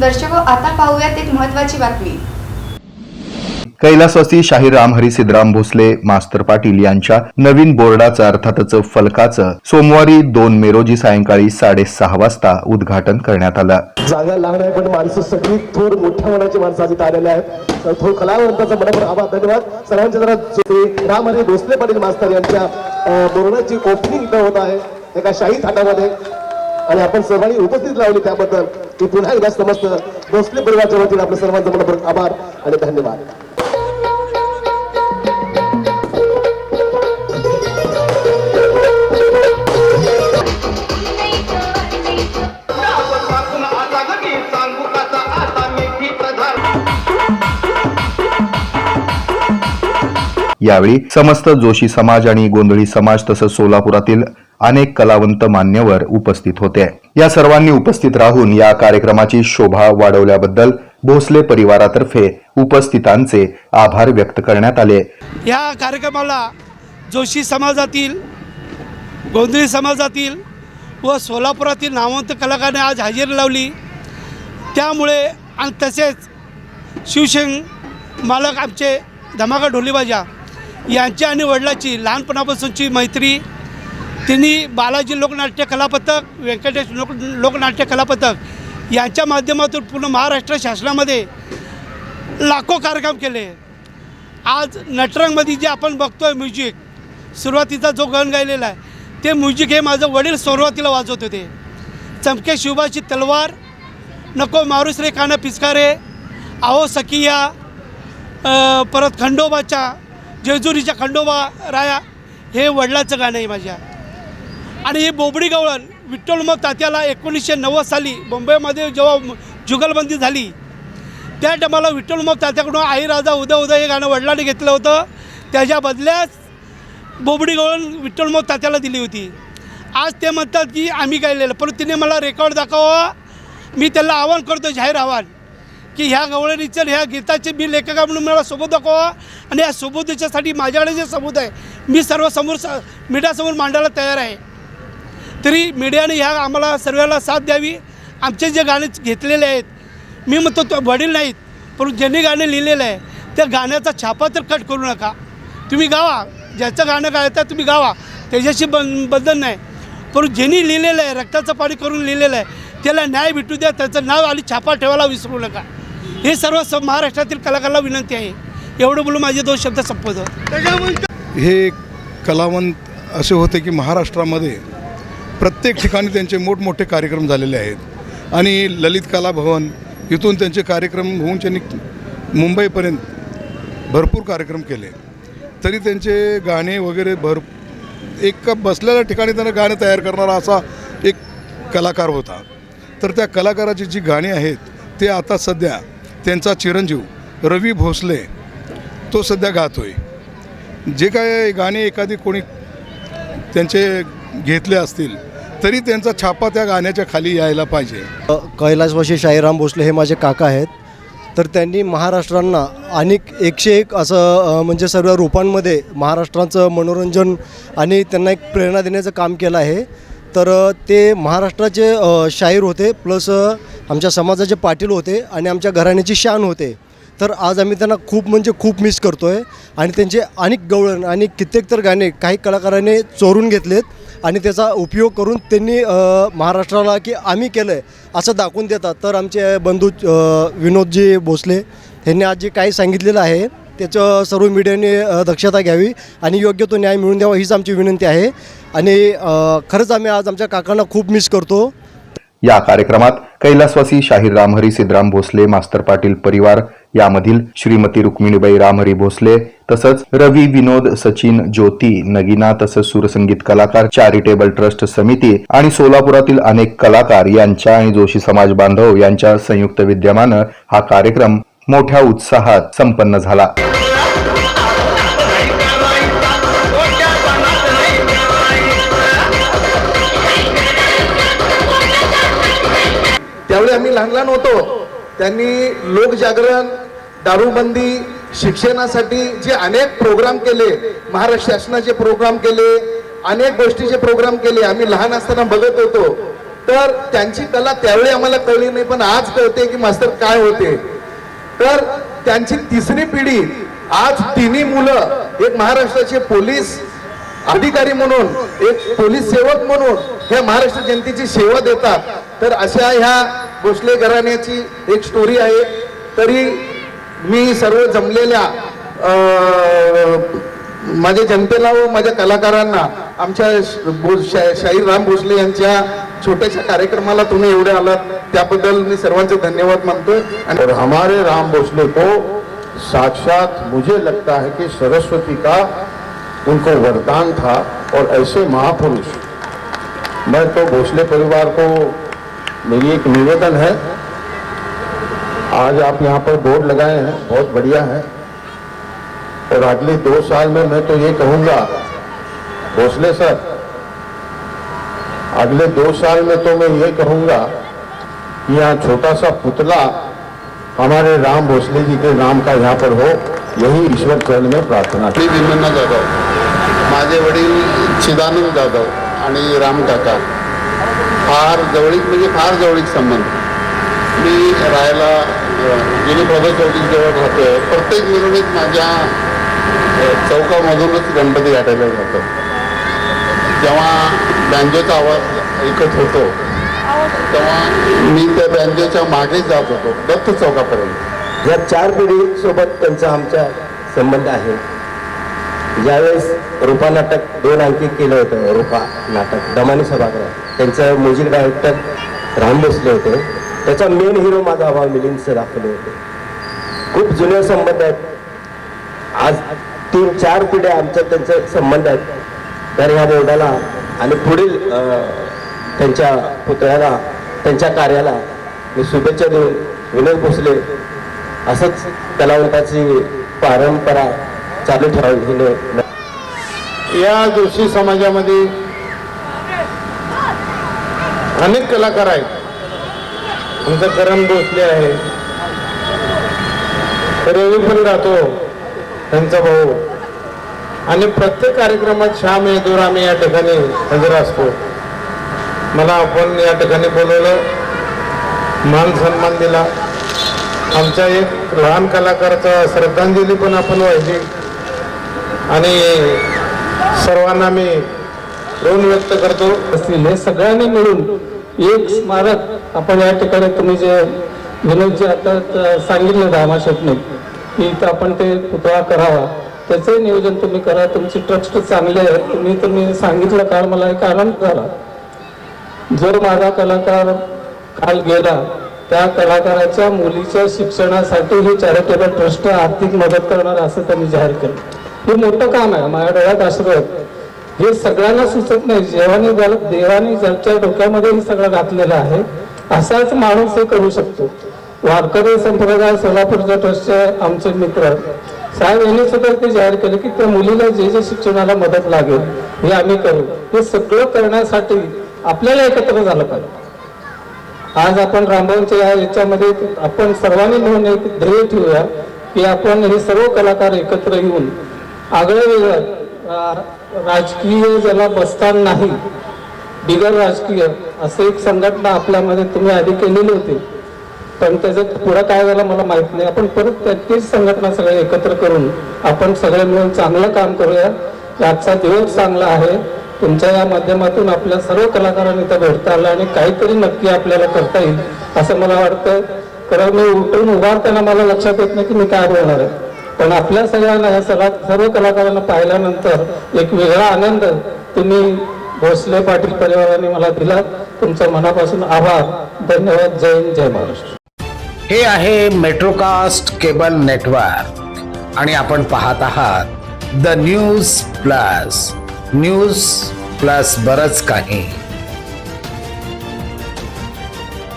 दर्शको आता पाहूयात एक महत्त्वाची बातमी. कैलासवासी शाहीर रामहरी सिद्धराम भोसले मास्तर पाटील यांच्या नवीन बोर्डाचं अर्थातच फलकाचं सोमवारी दोन मे रोजी सायंकाळी साडेसहा वाजता उद्घाटन करण्यात आलं. जागा लहान आहे पण माणसं सगळी थोड मोठ्या मनाची माणसं आज इथे आलेले आहेत. तर थोड कलावंताचा मनपूर आभार धन्यवाद. सर्वांच्या जरा राम हरी भोसले पाटील मास्तर यांच्या बोर्डाची ओपनिंग इथं होत आहे एका शाही थाटामध्ये. आणि आपण सर्वांनी उपस्थित लावली त्याबद्दल. की पुन्हा एकदा समस्त भोसले परिवाराच्या वतीने आपल्या सर्वांचा मनपूर्वक आभार आणि धन्यवाद. यावेळी समस्त जोशी समाज आणि गोंधळी समाज तसंच सोलापुरातील अनेक कलावंत मान्यवर उपस्थित होते. या सर्वांनी उपस्थित राहून या कार्यक्रमाची शोभा वाढवल्याबद्दल भोसले परिवारातर्फे उपस्थितांचे आभार व्यक्त करण्यात आले. या कार्यक्रमाला जोशी समाजातील गोंधळी समाजातील व सोलापुरातील नामवंत कलाकारांनी आज हजेरी लावली. त्यामुळे आणि तसेच शिवसेन मालक आमचे धमाका ढोलीबाजा यांची आणि वडिलाची लहानपणापासूनची मैत्री त्यांनी बालाजी लोकनाट्य कलापथक व्यंकटेश लोक लोकनाट्य कलापथक यांच्या माध्यमातून पूर्ण महाराष्ट्र शासनामध्ये लाखो कार्यक्रम केले. आज नटरंगमध्ये जे आपण बघतोय म्युझिक सुरुवातीचा जो गण गायलेला आहे ते म्युझिक हे माझं वडील सुरुवातीला वाजवत होते. चमके शिवबाची तलवार नको मारुस रे काना पिचकारे आहो सखिया परत खंडोबाच्या जेजुरीच्या खंडोबा राया हे वडिलाचं गाणं आहे माझ्या. आणि ही बोबडी गवळण विठ्ठल मग तात्याला एकोणीसशे नव्वद साली मुंबईमध्ये जेव्हा जुगलबंदी झाली त्या टायमाला विठ्ठल मग तात्याकडून आई राजा उद्या उद्या हे गाणं वडिलांनी घेतलं होतं. त्याच्या बदल्यास बोबडी गवळण विठ्ठल मग तात्याला दिली होती. आज ते म्हणतात की आम्ही गायलेलं परंतु तिने मला रेकॉर्ड दाखवा मी त्याला आवाहन करतो जाहीर आव्हान की ह्या गवळणीचं ह्या गीताचे मी लेखका म्हणून मला सबूत दाखवा. आणि या सबूतीच्यासाठी माझ्याकडे जे सबूत आहे मी सर्व समोर स मीडियासमोर मांडायला तयार आहे. तरी मीडियाने ह्या आम्हाला सर्वांना साथ द्यावी. आमचे जे गाणे घेतलेले आहेत मी म्हणतो तो वडील नाहीत परंतु ज्यांनी गाणे लिहिलेलं आहे त्या गाण्याचा छापा तर कट करू नका. तुम्ही गावा ज्याचं गाणं गायचं तुम्ही गावा त्याच्याशी बं बंधन नाही. परंतु ज्यांनी लिहिलेलं आहे रक्ताचं पाणी करून लिहिलेलं आहे त्याला न्याय भेटू द्या त्याचं नाव आणि छापा ठेवायला विसरू नका. हे सर्व स महाराष्ट्रातील कलाकाराला विनंती आहे. एवढं बोलून माझे दोन शब्द संपवतो. हे कलावंत असे होते की महाराष्ट्रामध्ये प्रत्येक ठिकाणी त्यांचे मोठमोठे कार्यक्रम झालेले आहेत. आणि ललित कला भवन इथून त्यांचे कार्यक्रम होऊन त्यांनी मुंबईपर्यंत भरपूर कार्यक्रम केले. तरी त्यांचे गाणे वगैरे भर एक बसलेल्या ठिकाणी त्यांना गाणे तयार करणारा असा एक कलाकार होता. तर त्या कलाकाराची जी गाणी आहेत ते आता सध्या त्यांचा चिरंजीव रवी भोसले तो सध्या गातोय. जे काय गाणे एखादी कोणी त्यांचे घेतले असतील तरी त्यांचा छापा त्या गाण्याच्या खाली यायला पाहिजे. कैलासवाशी शाहीराम भोसले हे माझे काका आहेत. तर त्यांनी महाराष्ट्रांना अनेक एकशे एक असं म्हणजे सर्व रूपांमध्ये महाराष्ट्राचं मनोरंजन आणि त्यांना एक प्रेरणा देण्याचं काम केलं आहे. तर ते महाराष्ट्राचे शाहीर होते प्लस आमच्या समाजाचे पाटील होते आणि आमच्या घराण्याची शान होते. तर आज आम्ही त्यांना खूप म्हणजे खूप मिस करतो आहे आणि त्यांचे अनेक गवळण आणि कित्येक तर गाणे काही कलाकारांनी चोरून घेतलेत. आणि त्याचा उपयोग करून त्यांनी महाराष्ट्राला की आम्ही केलं आहे असं दाखवून देतात. तर आमचे बंधू विनोदजी भोसले यांनी आज जे काही सांगितलेलं आहे त्याचं सर्व मीडियाने दक्षता घ्यावी आणि योग्य तो न्याय मिळून द्यावा हीच आमची विनंती आहे. आणि खरंच आम्ही आज आमच्या काकांना खूप मिस करतो. या कार्यक्रमात कैलासवासी शाहीर रामहरी सिद्धराम भोसले मास्तर पाटील परिवार यामधील श्रीमती रुक्मिणीबाई रामहरी भोसले तसंच रवी विनोद सचिन ज्योती नगिना तसंच सुरसंगीत कलाकार चॅरिटेबल ट्रस्ट समिती आणि सोलापुरातील अनेक कलाकार यांच्या आणि जोशी समाज बांधव यांच्या संयुक्त विद्यमानं हा कार्यक्रम मोठ्या उत्साहात संपन्न झाला. त्यावेळी आम्ही लहान लहान होतो. त्यांनी लोकजागरण दारूबंदी शिक्षणासाठी जे अनेक प्रोग्राम केले महाराष्ट्र शासनाचे प्रोग्राम केले अनेक गोष्टीचे प्रोग्राम केले आम्ही लहान असताना बघत होतो. तर त्यांची कला त्यावेळी आम्हाला कळली नाही पण आज कळते की मास्तर काय होते. तर त्यांची तिसरी पिढी आज तिन्ही मुलं एक महाराष्ट्राचे पोलीस अधिकारी म्हणून एक पोलीस सेवक म्हणून ह्या महाराष्ट्र जनतेची सेवा देतात. तर अशा ह्या भोसले घराण्याची एक स्टोरी आहे. तरी मी सर्व जमलेल्या माझ्या जनतेला व माझ्या कलाकारांना आमच्या शाहीर राम भोसले यांच्या छोट्याशा कार्यक्रमाला तुम्ही एवढे आलात त्याबद्दल मी सर्वांचे धन्यवाद मानतोय. आणि हमारे राम भोसले को साक्षात मुझे लगता है कि सरस्वती का उनको वरदान था और ऐसे महापुरुष। मैं तो भोसले परिवार को मेरी एक निवेदन है। आज आप यहाँ पर बोर्ड लगाए हैं बहुत बढ़िया है। और अगले दो साल में मैं तो ये कहूँगा भोसले सर अगले दो साल में तो मैं ये कहूँगा कि यहाँ छोटा सा पुतला हमारे राम भोसले जी के नाम का यहाँ पर हो यही ईश्वर चरण में प्रार्थना भीमण्णा जाधव माझे वडील चिदानंद जाधव आणि राम काका। फार जवळीक म्हणजे फार जवळीक संबंध. मी राहायला जुनी प्रभा चौकीत जवळ राहतोय प्रत्येक मिरवणूक माझ्या चौकामधूनच गणपती गाठायला जातो. जेव्हा बँजोचा आवाज ऐकत होतो तेव्हा मी त्या बँजोच्या मागेच जात होतो दत्त चौकापर्यंत. या चार पिढी सोबत त्यांचा आमचा संबंध आहे. ज्यावेळेस रूपा नाटक दोन अंकित केलं होतं रूपा नाटक दमानी सभागृह. त्यांचं म्युझिक डायरेक्टर राम भोसले होते. त्याचा मेन हिरो माझा भाव मिलिंद दाखवले होते. खूप जुने संबंध आहेत. आज तीन चार पिढ्या आमच्या त्यांचे संबंध आहेत. तर ह्या बोर्डाला आणि पुढील त्यांच्या पुतळ्याला त्यांच्या कार्याला मी शुभेच्छा देऊन विनोद भोसले असंच कलावंताची परंपरा चालू ठेवावी या जोशी समाजामध्ये अनेक कलाकार आहेत. आमचं करण भोसले आहे. रवी पण राहतो त्यांचा भाऊ. आणि प्रत्येक कार्यक्रमात श्याम येदूर आम्ही या ठिकाणी हजर असतो. मला आपण या ठिकाणी बोलवलं मान सन्मान दिला. आमच्या एक लहान कलाकाराचा श्रद्धांजली पण आपण व्हायची आणि सर्वांना मी ऋण व्यक्त करतो. असलेले हे सगळ्यांनी मिळून एक स्मारक आपण या ठिकाणी तुम्ही जे विनोदजी आता सांगितलं रामा की इथं आपण ते पुतळा करावा. त्याचंही नियोजन तुम्ही करा. तुमची ट्रस्ट चांगली आहे. तुम्ही तुम्ही सांगितलं काल मला एक आनंद करा जर माझा कलाकार काल गेला त्या कलाकाराच्या मुलीच्या शिक्षणासाठी हे चॅरिटेबल ट्रस्ट आर्थिक मदत करणार असं त्यांनी जाहीर केलं. हे मोठं काम आहे. माझ्या डोळ्यात आशीर्वाद हे सगळ्यांना सुचत नाही. जेवाने देवाने ज्याच्या डोक्यामध्ये हे सगळं घातलेलं आहे असाच माणूस हे करू शकतो. वारकरी संप्रदाय सोलापूरच्या ट्रस्टचे आमचे मित्र साहेब यांनी सुद्धा ते जाहीर केले की त्या मुलीला जे जे शिक्षणाला मदत लागेल हे आम्ही करू. हे सगळं करण्यासाठी आपल्याला एकत्र झालं पाहिजे. आज आपण रामभाऊंच्या या याच्यामध्ये आपण सर्वांनी म्हणून एक ध्येय ठेवूया की आपण हे सर्व कलाकार एकत्र येऊन आगळं वेगळं. राजकीय ज्याला बसतान नाही बिगर राजकीय असं एक संघटना आपल्यामध्ये तुम्ही आधी केलेली होती. पण त्याचं पुढं काय झालं मला माहीत नाही. आपण परत तीच संघटना सगळ्या एकत्र करून आपण सगळे मिळून चांगलं काम करूया. आजचा दिवस चांगला आहे. तुमच्या या माध्यमातून आपल्या सर्व कलाकारांनी इथं भेटता आलं आणि काहीतरी नक्की आपल्याला करता येईल असं मला वाटतं कारण मी उठून उभारताना मला लक्षात येत नाही की मी काय बोलणार आहे. पण आपल्या सगळ्यांना ह्या सगळ्या सर्व कलाकारांना पाहिल्यानंतर एक वेगळा आनंद तुम्ही भोसले पाटील परिवाराने मला दिला. तुमचा मनापासून आभार. धन्यवाद. जय हिंद जय महाराष्ट्र. हे आहे मेट्रोकास्ट केबल नेटवर्क आणि आपण पाहत आहात the news plus news plus बरंच काही.